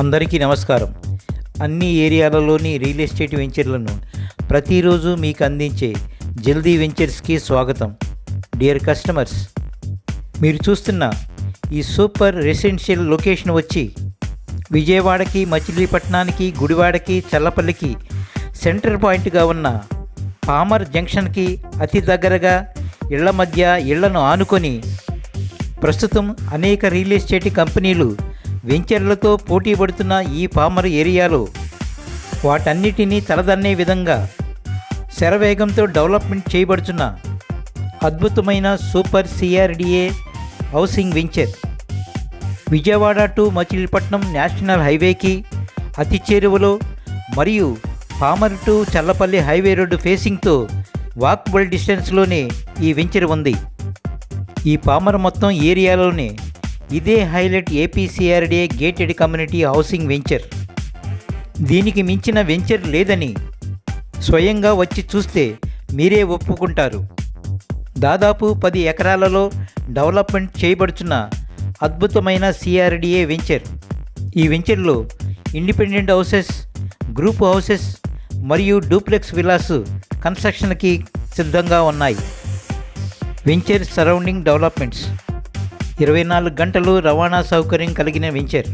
అందరికీ నమస్కారం. అన్ని ఏరియాలలోని రియల్ ఎస్టేట్ వెంచర్లను ప్రతిరోజు మీకు అందించే జల్దీ వెంచర్స్కి స్వాగతం. డియర్ కస్టమర్స్ మీరు చూస్తున్న ఈ సూపర్ రెసిడెన్షియల్ లొకేషన్ వచ్చి విజయవాడకి మచిలీపట్నానికి గుడివాడకి చల్లపల్లికి సెంటర్ పాయింట్గా ఉన్న పామర్ జంక్షన్కి అతి దగ్గరగా ఇళ్ళ మధ్య ఇళ్ళను ఆనుకొని ప్రస్తుతం అనేక రియల్ ఎస్టేట్ కంపెనీలు వెంచర్లతో పోటీ పడుతున్న ఈ పామర ఏరియాలో వాటన్నిటినీ తలదన్నే విధంగా శరవేగంతో డెవలప్మెంట్ చేయబడుతున్న అద్భుతమైన super CRDA housing venture. Vijayawada to Machilipatnam national హైవేకి అతి చేరువలో మరియు Pamarru to Challapalli highway road ఫేసింగ్తో walkable డిస్టెన్స్లోనే ఈ వెంచర్ ఉంది. ఈ పామర్ మొత్తం ఏరియాలోనే ఇదే highlight APCRDA gated community housing venture. దీనికి మించిన వెంచర్ లేదని స్వయంగా వచ్చి చూస్తే మీరే ఒప్పుకుంటారు. దాదాపు పది ఎకరాలలో డెవలప్మెంట్ చేయబడుతున్న అద్భుతమైన సిఆర్డిఏ వెంచర్. ఈ వెంచర్లో ఇండిపెండెంట్ హౌసెస్ గ్రూప్ హౌసెస్ మరియు డూప్లెక్స్ విలాస్ కన్స్ట్రక్షన్కి సిద్ధంగా ఉన్నాయి. Venture surrounding developments. ఇరవై నాలుగు గంటలు రవాణా సౌకర్యం కలిగిన venture.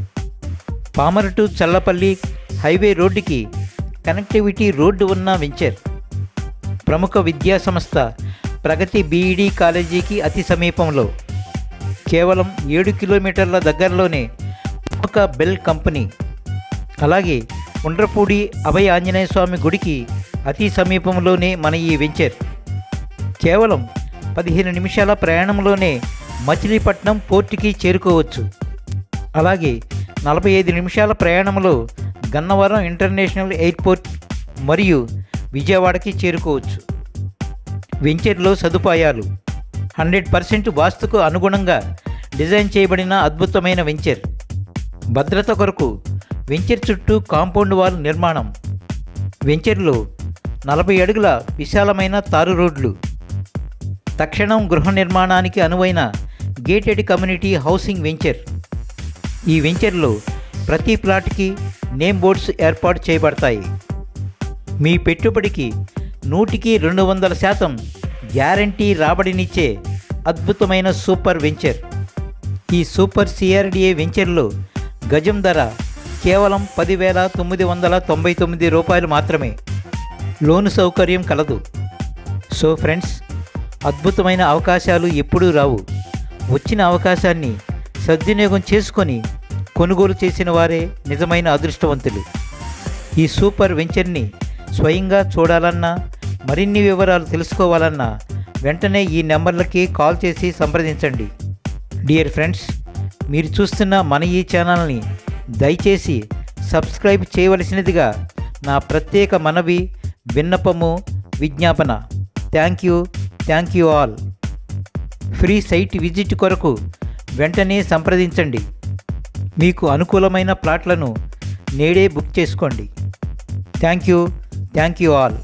Pamarru to Challapalli highway రోడ్డుకి కనెక్టివిటీ రోడ్డు ఉన్న వెంచర్. ప్రముఖ విద్యా సంస్థ ప్రగతి బీఈడి కాలేజీకి అతి సమీపంలో. కేవలం ఏడు కిలోమీటర్ల దగ్గరలోనే ప్రముఖ బెల్ కంపెనీ. అలాగే ఉండ్రపూడి అభయ ఆంజనేయ స్వామి గుడికి అతి సమీపంలోనే మన ఈ వెంచర్. కేవలం పదిహేను నిమిషాల ప్రయాణంలోనే మచిలీపట్నం పోర్టుకి చేరుకోవచ్చు. అలాగే నలభై ఐదు నిమిషాల ప్రయాణంలో గన్నవరం ఇంటర్నేషనల్ ఎయిర్పోర్ట్ మరియు విజయవాడకి చేరుకోవచ్చు. వెంచర్లో సదుపాయాలు. హండ్రెడ్ పర్సెంట్ వాస్తుకు అనుగుణంగా డిజైన్ చేయబడిన అద్భుతమైన వెంచర్. భద్రత కొరకు వెంచర్ చుట్టూ కాంపౌండ్ వాల్ నిర్మాణం. వెంచర్లో నలభై అడుగుల విశాలమైన తారు రోడ్లు. తక్షణం గృహ నిర్మాణానికి అనువైన గేటెడ్ కమ్యూనిటీ హౌసింగ్ వెంచర్. ఈ వెంచర్లో ప్రతి ప్లాట్కి నేమ్ బోర్డ్స్ ఏర్పాటు చేయబడతాయి. మీ పెట్టుబడికి నూటికి రెండు వందల శాతం గ్యారంటీ రాబడినిచ్చే అద్భుతమైన సూపర్ వెంచర్. ఈ సూపర్ సిఆర్డిఏ వెంచర్లో గజం ధర కేవలం పదివేల తొమ్మిది వందల తొంభై తొమ్మిది రూపాయలు మాత్రమే. లోను సౌకర్యం కలదు. సో ఫ్రెండ్స్ అద్భుతమైన అవకాశాలు ఎప్పుడూ రావు. వచ్చిన అవకాశాన్ని సద్వినియోగం చేసుకొని కొనుగోలు చేసిన వారే నిజమైన అదృష్టవంతులు. ఈ సూపర్ వెంచర్ని స్వయంగా చూడాలన్నా మరిన్ని వివరాలు తెలుసుకోవాలన్నా వెంటనే ఈ నెంబర్లకి కాల్ చేసి సంప్రదించండి. డియర్ ఫ్రెండ్స్ మీరు చూస్తున్న మన ఈ ఛానల్ని దయచేసి సబ్స్క్రైబ్ చేయవలసినదిగా నా ప్రత్యేక మనవి విన్నపము విజ్ఞాపన. Thank you thank you all. Free site visit కొరకు వెంటనే సంప్రదించండి. మీకు అనుకూలమైన ప్లాట్లను నేడే బుక్ చేసుకోండి. Thank you. Thank you all.